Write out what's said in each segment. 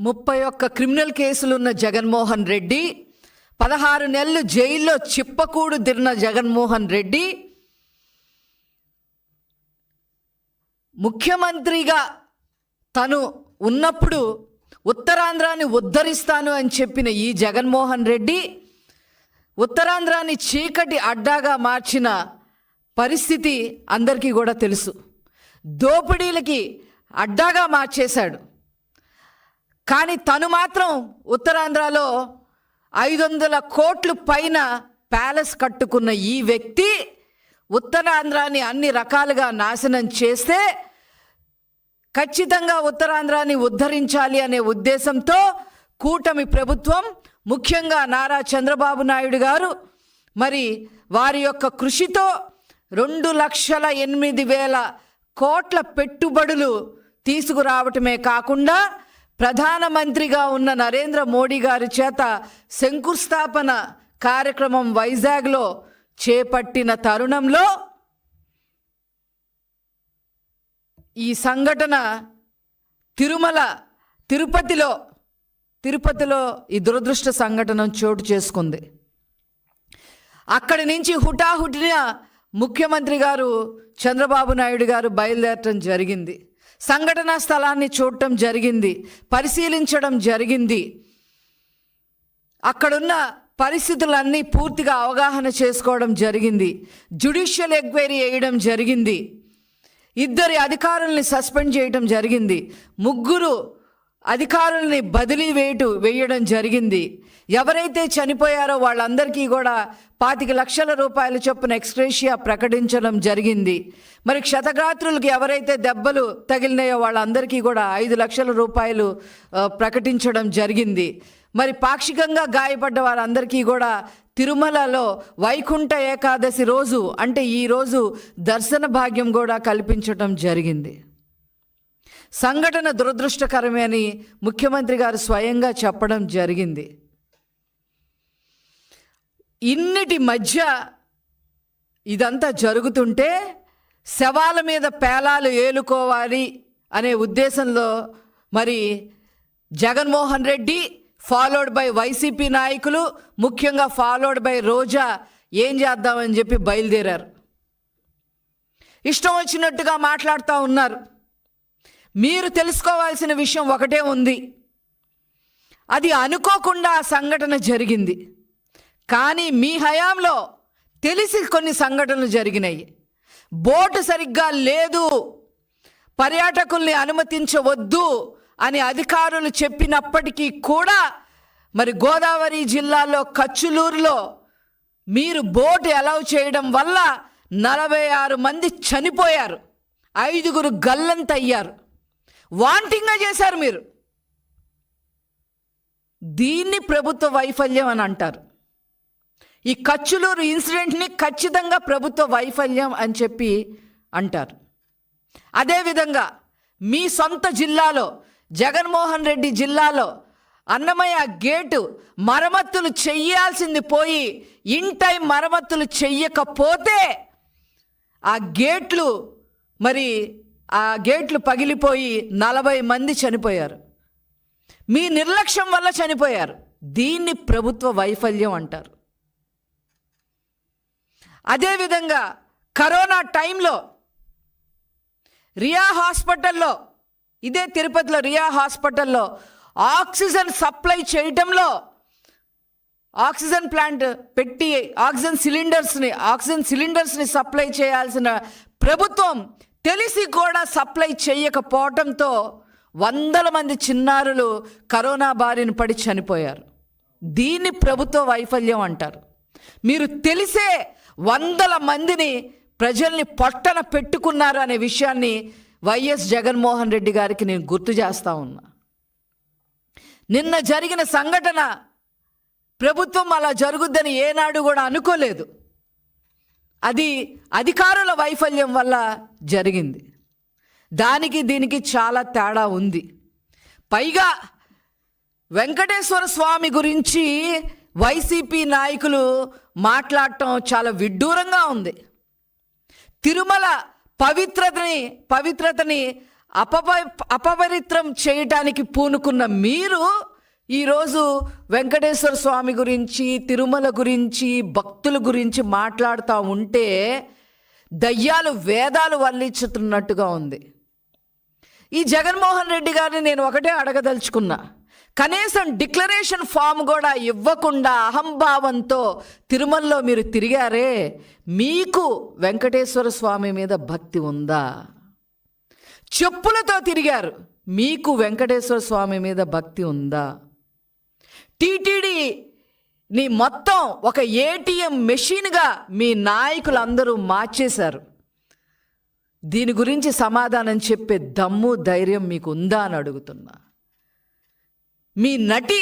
ముప్పై ఒక్క క్రిమినల్ కేసులున్న జగన్మోహన్ రెడ్డి పదహారు నెలలు జైల్లో చిప్పకూడు తిరిన జగన్మోహన్ రెడ్డి ముఖ్యమంత్రిగా తను ఉన్నప్పుడు ఉత్తరాంధ్రాన్ని ఉద్ధరిస్తాను అని చెప్పిన ఈ జగన్మోహన్ రెడ్డి ఉత్తరాంధ్రాన్ని చీకటి అడ్డాగా మార్చిన పరిస్థితి అందరికీ కూడా తెలుసు. దోపిడీలకి అడ్డాగా మార్చేశాడు. కానీ తను మాత్రం ఉత్తరాంధ్రలో ఐదు వందల కోట్లు పైన ప్యాలెస్ కట్టుకున్న ఈ వ్యక్తి ఉత్తరాంధ్రాన్ని అన్ని రకాలుగా నాశనం చేస్తే ఖచ్చితంగా ఉత్తరాంధ్రాన్ని ఉద్ధరించాలి అనే ఉద్దేశంతో కూటమి ప్రభుత్వం ముఖ్యంగా నారా చంద్రబాబు నాయుడు గారు మరి వారి యొక్క కృషితో రెండు లక్షల ఎనిమిది వేల కోట్ల పెట్టుబడులు తీసుకురావటమే కాకుండా ప్రధానమంత్రిగా ఉన్న నరేంద్ర మోడీ గారి చేత శంకుస్థాపన కార్యక్రమం వైజాగ్లో చేపట్టిన తరుణంలో ఈ సంఘటన తిరుమల తిరుపతిలో తిరుపతిలో ఈ దురదృష్ట సంఘటన చోటు చేసుకుంది. అక్కడి నుంచి హుటాహుటిన ముఖ్యమంత్రి గారు చంద్రబాబు నాయుడు గారు బయలుదేరటం జరిగింది. సంఘటనా స్థలాన్ని చూడటం జరిగింది పరిశీలించడం జరిగింది. అక్కడున్న పరిస్థితులన్నీ పూర్తిగా అవగాహన చేసుకోవడం జరిగింది. జ్యుడిషియల్ ఎంక్వైరీ వేయడం జరిగింది. ఇద్దరి అధికారుల్ని సస్పెండ్ చేయడం జరిగింది. ముగ్గురు అధికారుల్ని బదిలీ వేయటు వేయడం జరిగింది. ఎవరైతే చనిపోయారో వాళ్ళందరికీ కూడా పాతిక లక్షల రూపాయల చొప్పున ఎక్స్క్రేషియా ప్రకటించడం జరిగింది. మరి క్షతగాత్రులకు ఎవరైతే దెబ్బలు తగిలినాయో వాళ్ళందరికీ కూడా ఐదు లక్షల రూపాయలు ప్రకటించడం జరిగింది. మరి పాక్షికంగా గాయపడ్డ వారందరికీ కూడా తిరుమలలో వైకుంఠ ఏకాదశి రోజు అంటే ఈ రోజు దర్శన భాగ్యం కూడా కల్పించడం జరిగింది. సంఘటన దురదృష్టకరమే అని ముఖ్యమంత్రి గారు స్వయంగా చెప్పడం జరిగింది. ఇన్నిటి మధ్య ఇదంతా జరుగుతుంటే శవాల మీద పేలాలు ఏలుకోవాలి అనే ఉద్దేశంలో మరి Jaganmohan Reddy followed by YCP నాయకులు ముఖ్యంగా ఫాలోడ్ బై రోజా ఏం చేద్దామని చెప్పి బయలుదేరారు. ఇష్టం వచ్చినట్టుగా మాట్లాడుతూ ఉన్నారు. మీరు తెలుసుకోవాల్సిన విషయం ఒకటే ఉంది. అది అనుకోకుండా ఆ సంఘటన జరిగింది. కానీ మీ హయాంలో తెలిసి కొన్ని సంఘటనలు జరిగినాయి. బోటు సరిగ్గా లేదు. పర్యాటకుల్ని అనుమతించవద్దు అని అధికారులు చెప్పినప్పటికీ కూడా మరి గోదావరి జిల్లాలో కచ్చులూరులో మీరు బోటు అలౌ చేయడం వల్ల నలభై ఆరు మంది చనిపోయారు. ఐదుగురు గల్లంతయ్యారు. వాంటింగ్గా చేశారు మీరు. దీన్ని ప్రభుత్వ వైఫల్యం అని అంటారు. ఈ కచ్చులూరు ఇన్సిడెంట్ని ఖచ్చితంగా ప్రభుత్వ వైఫల్యం అని చెప్పి అంటారు. అదేవిధంగా మీ సొంత జిల్లాలో జగన్మోహన్ రెడ్డి జిల్లాలో అన్నమయ్య గేటు మరమ్మతులు చెయ్యాల్సింది పోయి ఇన్ టైం మరమ్మతులు చెయ్యకపోతే ఆ గేట్లు మరి ఆ గేట్లు పగిలిపోయి నలభై మంది చనిపోయారు. మీ నిర్లక్ష్యం వల్ల చనిపోయారు. దీన్ని ప్రభుత్వ వైఫల్యం అంటారు. అదేవిధంగా కరోనా టైంలో రియా హాస్పిటల్లో ఇదే తిరుపతిలో రియా హాస్పిటల్లో ఆక్సిజన్ సప్లై చేయటంలో ఆక్సిజన్ ప్లాంట్ పెట్టి ఆక్సిజన్ సిలిండర్స్ని ఆక్సిజన్ సిలిండర్స్ని సప్లై చేయాల్సిన ప్రభుత్వం తెలిసి కూడా సప్లై చేయకపోవటంతో వందల మంది చిన్నారులు కరోనా బారిన పడి చనిపోయారు. దీన్ని ప్రభుత్వ వైఫల్యం అంటారు. మీరు తెలిసే వందల మందిని ప్రజల్ని పొట్టన పెట్టుకున్నారు అనే విషయాన్ని వైఎస్ జగన్మోహన్ రెడ్డి గారికి నేను గుర్తు చేస్తా ఉన్నా. నిన్న జరిగిన సంఘటన ప్రభుత్వం అలా జరుగుద్దని ఏనాడు కూడా అనుకోలేదు. అది అధికారుల వైఫల్యం వల్ల జరిగింది. దానికి దీనికి చాలా తేడా ఉంది. పైగా వెంకటేశ్వర స్వామి గురించి వైసీపీ నాయకులు మాట్లాడటం చాలా విడ్డూరంగా ఉంది. తిరుమల పవిత్రతని పవిత్రతని అపవ అపవిత్రం చేయటానికి పూనుకున్న మీరు ఈరోజు వెంకటేశ్వర స్వామి గురించి తిరుమల గురించి భక్తుల గురించి మాట్లాడుతూ ఉంటే దయ్యాలు వేదాలు వల్లించుతున్నట్టుగా ఉంది. ఈ జగన్మోహన్ రెడ్డి గారిని నేను ఒకటే అడగదలుచుకున్నా. కనీసం డిక్లరేషన్ ఫామ్ కూడా ఇవ్వకుండా అహంభావంతో తిరుమలలో మీరు తిరిగారే మీకు వెంకటేశ్వర స్వామి మీద భక్తి ఉందా? చెప్పులతో తిరిగారు మీకు వెంకటేశ్వర స్వామి మీద భక్తి ఉందా? టీటీడీ నీ మొత్తం ఒక ఏటీఎం మెషిన్గా మీ నాయకులందరూ మార్చేశారు. దీని గురించి సమాధానం చెప్పే దమ్ము ధైర్యం మీకు ఉందా అని అడుగుతున్నా. మీ నటి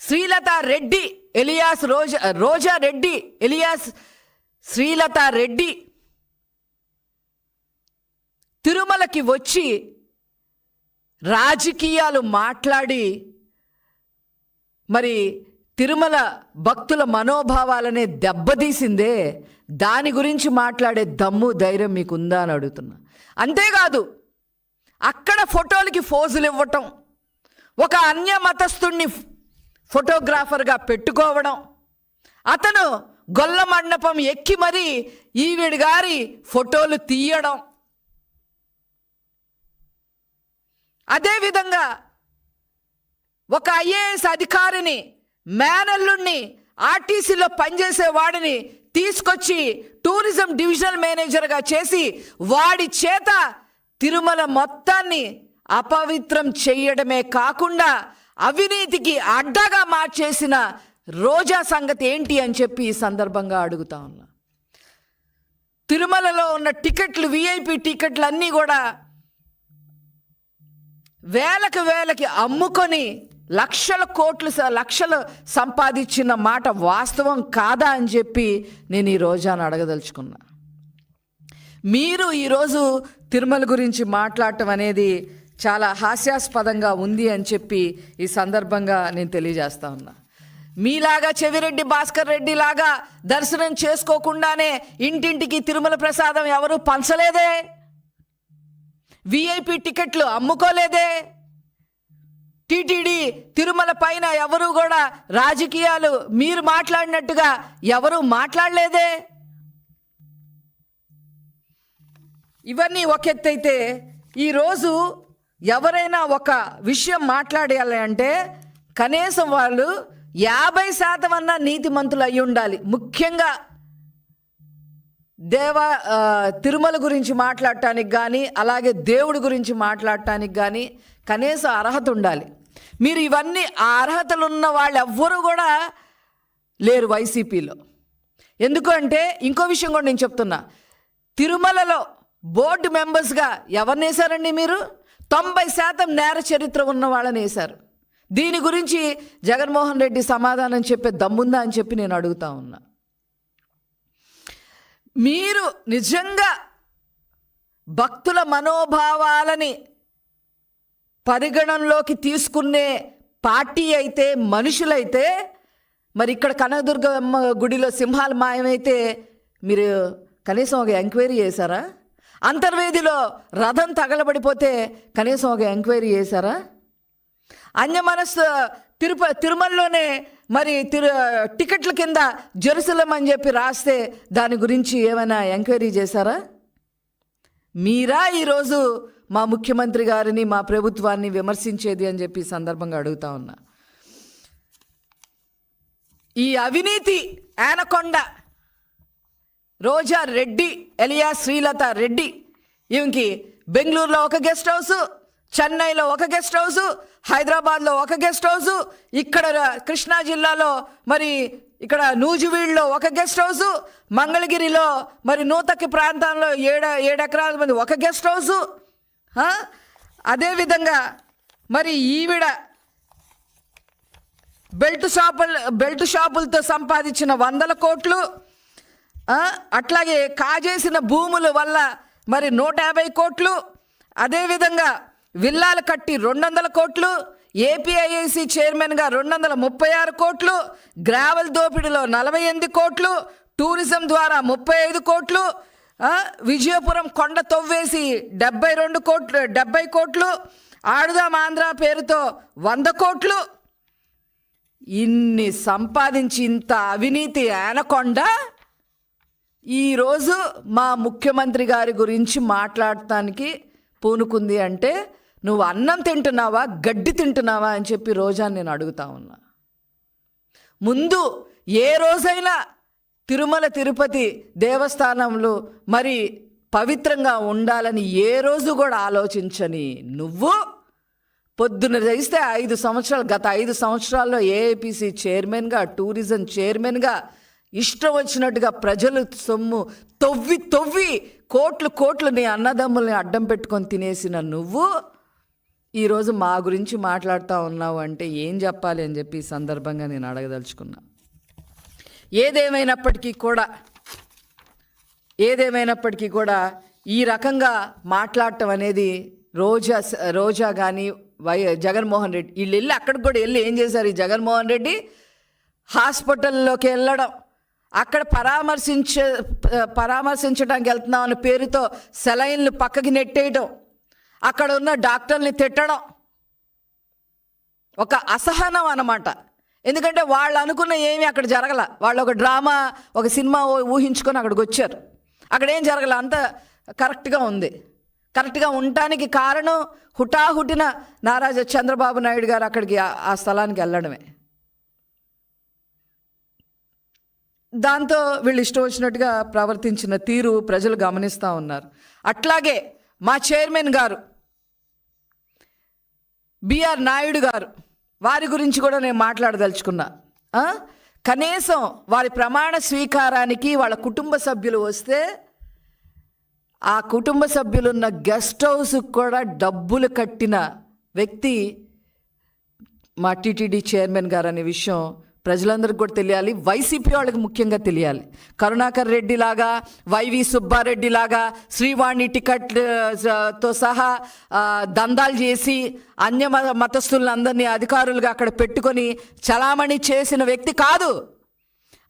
శ్రీలత రెడ్డి ఎలియాస్ రోజా రోజా రెడ్డి ఎలియాస్ శ్రీలత రెడ్డి తిరుమలకి వచ్చి రాజకీయాలు మాట్లాడి మరి తిరుమల భక్తుల మనోభావాలనే దెబ్బతీసిందే. దాని గురించి మాట్లాడే దమ్ము ధైర్యం మీకు ఉందా అని అడుగుతున్నా. అంతేకాదు అక్కడ ఫోటోలకి ఫోజులు ఇవ్వటం ఒక అన్య మతస్థుణ్ణి ఫోటోగ్రాఫర్గా పెట్టుకోవడం అతను గొల్ల మండపం ఎక్కి మరీ ఈవిడి గారి ఫోటోలు తీయడం. అదేవిధంగా ఒక ఐఏఎస్ అధికారిని మేనల్లుణ్ణి ఆర్టీసీలో పనిచేసే వాడిని తీసుకొచ్చి టూరిజం డివిజనల్ మేనేజర్గా చేసి వాడి చేత తిరుమల మొత్తాన్ని అపవిత్రం చేయడమే కాకుండా అవినీతికి అడ్డగా మార్చేసిన రోజా సంగతి ఏంటి అని చెప్పి ఈ సందర్భంగా అడుగుతా ఉన్నా. తిరుమలలో ఉన్న టికెట్లు విఐపి టికెట్లు అన్నీ కూడా వేలకు వేలకి అమ్ముకొని లక్షల కోట్లు లక్షలు సంపాదించిన మాట వాస్తవం కాదా అని చెప్పి నేను ఈ రోజాను అడగదలుచుకున్నా. మీరు ఈరోజు తిరుమల గురించి మాట్లాడటం అనేది చాలా హాస్యాస్పదంగా ఉంది అని చెప్పి ఈ సందర్భంగా నేను తెలియజేస్తా ఉన్నా. మీలాగా చెవిరెడ్డి భాస్కర్ రెడ్డి లాగా దర్శనం చేసుకోకుండానే ఇంటింటికి తిరుమల ప్రసాదం ఎవరు పంచలేదే? విఐపి టికెట్లు అమ్ముకోలేదే? టీటీడీ తిరుమల పైన ఎవరు కూడా రాజకీయాలు మీరు మాట్లాడినట్టుగా ఎవరు మాట్లాడలేదే. ఇవన్నీ ఒక ఎత్తైతే ఈరోజు ఎవరైనా ఒక విషయం మాట్లాడాలి అంటే కనీసం వాళ్ళు యాభై శాతం అన్నా నీతిమంతులు అయి ఉండాలి. ముఖ్యంగా దేవ తిరుమల గురించి మాట్లాడటానికి కానీ అలాగే దేవుడి గురించి మాట్లాడటానికి కానీ కనీసం అర్హత ఉండాలి. మీరు ఇవన్నీ ఆ అర్హతలు ఉన్న వాళ్ళు ఎవ్వరూ కూడా లేరు వైసీపీలో. ఎందుకంటే ఇంకో విషయం కూడా నేను చెప్తున్నా. తిరుమలలో బోర్డు మెంబర్స్గా ఎవరిని వేశారండి మీరు? తొంభై శాతం నేర చరిత్ర ఉన్న వాళ్ళని వేశారు. దీని గురించి జగన్మోహన్ రెడ్డి సమాధానం చెప్పే దమ్ముందా అని చెప్పి నేను అడుగుతా ఉన్నా. మీరు నిజంగా భక్తుల మనోభావాలని పరిగణనలోకి తీసుకునే పార్టీ అయితే మనుషులైతే మరి ఇక్కడ కనకదుర్గమ్మ గుడిలో సింహాలు మాయమైతే మీరు కనీసం ఒక ఎంక్వైరీ చేశారా? అంతర్వేదిలో రథం తగలబడిపోతే కనీసం ఒక ఎంక్వైరీ చేశారా? అన్యమనస్సు తిరుప తిరుమలలోనే మరి తిరు టికెట్ల కింద జెరూసలం అని చెప్పి రాస్తే దాని గురించి ఏమైనా ఎంక్వైరీ చేశారా? మీరా ఈరోజు మా ముఖ్యమంత్రి గారిని మా ప్రభుత్వాన్ని విమర్శించేది అని చెప్పి సందర్భంగా అడుగుతా ఉన్నా. ఈ అవినీతి ఆనకొండ రోజా రెడ్డి ఎలియా శ్రీలత రెడ్డి ఈమెకి బెంగళూరులో ఒక గెస్ట్ హౌస్ చెన్నైలో ఒక గెస్ట్ హౌస్ హైదరాబాద్లో ఒక గెస్ట్ హౌస్ ఇక్కడ కృష్ణా జిల్లాలో మరి ఇక్కడ నూజివీడులో ఒక గెస్ట్ హౌస్ మంగళగిరిలో మరి నూతకి ప్రాంతంలో ఏడ ఏడెకరాల మంది ఒక గెస్ట్ హౌస్ అదేవిధంగా మరి ఈవిడ బెల్ట్ షాపులు బెల్ట్ షాపులతో సంపాదించిన వందల కోట్లు అట్లాగే కాజేసిన భూముల వల్ల మరి నూట యాభై కోట్లు అదేవిధంగా విల్లాలు కట్టి రెండు వందల కోట్లు ఏపీఐఏసీ చైర్మన్గా రెండు వందల ముప్పై ఆరు కోట్లు గ్రావెల్ దోపిడీలో నలభై ఎనిమిది కోట్లు టూరిజం ద్వారా ముప్పై ఐదు కోట్లు విజయపురం కొండ తవ్వేసి డెబ్బై రెండు కోట్లు డెబ్బై కోట్లు ఆడుదాం ఆంధ్ర పేరుతో వంద కోట్లు. ఇన్ని సంపాదించి ఇంత అవినీతి ఆనకొండ? ఈరోజు మా ముఖ్యమంత్రి గారి గురించి మాట్లాడటానికి పూనుకుంది అంటే నువ్వు అన్నం తింటున్నావా గడ్డి తింటున్నావా అని చెప్పి రోజా నేను అడుగుతా ఉన్నా. ముందు ఏ రోజైనా తిరుమల తిరుపతి దేవస్థానంలో మరి పవిత్రంగా ఉండాలని ఏ రోజు కూడా ఆలోచించని నువ్వు పొద్దున చేస్తే ఐదు సంవత్సరాలు గత ఐదు సంవత్సరాల్లో ఏఐపిసి చైర్మన్గా టూరిజం చైర్మన్గా ఇష్టం వచ్చినట్టుగా ప్రజలు సొమ్ము తొవ్వి తొవ్వి కోట్లు కోట్లు నీ అన్నదమ్ముల్ని అడ్డం పెట్టుకొని తినేసిన నువ్వు ఈరోజు మా గురించి మాట్లాడుతూ ఉన్నావు అంటే ఏం చెప్పాలి అని చెప్పి ఈ సందర్భంగా నేను అడగదలుచుకున్నా. ఏదేమైనప్పటికీ కూడా ఏదేమైనప్పటికీ కూడా ఈ రకంగా మాట్లాడటం అనేది రోజా రోజా కానీ వై జగన్మోహన్ రెడ్డి వీళ్ళు వెళ్ళి అక్కడికి కూడా వెళ్ళి ఏం చేశారు ఈ జగన్మోహన్ రెడ్డి? హాస్పిటల్లోకి వెళ్ళడం. అక్కడ పరామర్శించ పరామర్శించడానికి వెళ్తున్నాం అనే పేరుతో సెలైన్లు పక్కకి నెట్టేయడం అక్కడ ఉన్న డాక్టర్ని తిట్టడం. ఒక అసహనం అన్నమాట. ఎందుకంటే వాళ్ళు అనుకున్న ఏమీ అక్కడ జరగల. వాళ్ళు ఒక డ్రామా ఒక సినిమా ఊహించుకొని అక్కడికి వచ్చారు. అక్కడ ఏం జరగల? అంత కరెక్ట్గా ఉంది. కరెక్ట్గా ఉండటానికి కారణం హుటాహుటిన నారాజ చంద్రబాబు నాయుడు గారు అక్కడికి ఆ- ఆ స్థలానికి వెళ్ళడమే. దాంతో వీళ్ళు ఇష్టం వచ్చినట్టుగా ప్రవర్తించిన తీరు ప్రజలు గమనిస్తూ ఉన్నారు. అట్లాగే మా చైర్మన్ గారు బిఆర్ నాయుడు గారు వారి గురించి కూడా నేను మాట్లాడదలుచుకున్నా. కనీసం వారి ప్రమాణ స్వీకారానికి వాళ్ళ కుటుంబ సభ్యులు వస్తే ఆ కుటుంబ సభ్యులున్న గెస్ట్ హౌస్కి కూడా డబ్బులు కట్టిన వ్యక్తి మా టీటీడీ చైర్మన్ గారు అనే విషయం ప్రజలందరికీ కూడా తెలియాలి. వైసీపీ వాళ్ళకి ముఖ్యంగా తెలియాలి. కరుణాకర్ రెడ్డి లాగా వైవి సుబ్బారెడ్డి లాగా శ్రీవాణి టికెట్తో సహా దందాలు చేసి అన్య మత మతస్థులందరినీ అధికారులుగా అక్కడ పెట్టుకొని చలామణి చేసిన వ్యక్తి కాదు.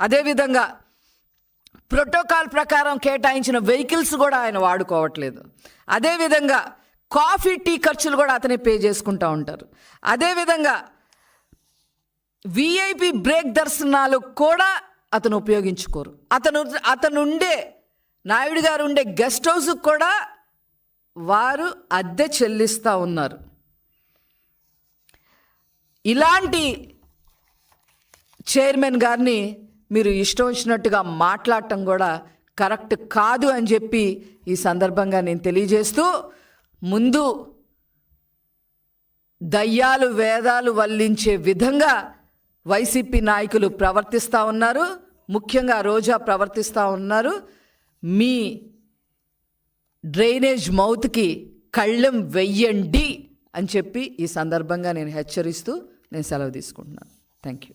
అదేవిధంగా ప్రోటోకాల్ ప్రకారం కేటాయించిన వెహికల్స్ కూడా ఆయన వాడుకోవట్లేదు. అదేవిధంగా కాఫీ టీ ఖర్చులు కూడా అతనే పే చేసుకుంటూ ఉంటారు. అదేవిధంగా విఐపి బ్రేక్ దర్శనాలు కూడా అతను ఉపయోగించుకోరు. అతను అతను ఉండే నాయుడు గారు ఉండే గెస్ట్ హౌస్కి కూడా వారు అద్దె చెల్లిస్తూ ఉన్నారు. ఇలాంటి చైర్మన్ గారిని మీరు ఇష్టం వచ్చినట్టుగా మాట్లాడటం కూడా కరెక్ట్ కాదు అని చెప్పి ఈ సందర్భంగా నేను తెలియజేస్తూ ముందు దయ్యాలు వేదాలు వల్లించే విధంగా వైసీపీ నాయకులు ప్రవర్తిస్తూ ఉన్నారు. ముఖ్యంగా రోజా ప్రవర్తిస్తూ ఉన్నారు. మీ డ్రైనేజ్ మౌత్కి కళ్ళెం వెయ్యండి అని చెప్పి ఈ సందర్భంగా నేను హెచ్చరిస్తూ నేను సెలవు తీసుకుంటున్నాను. Thank you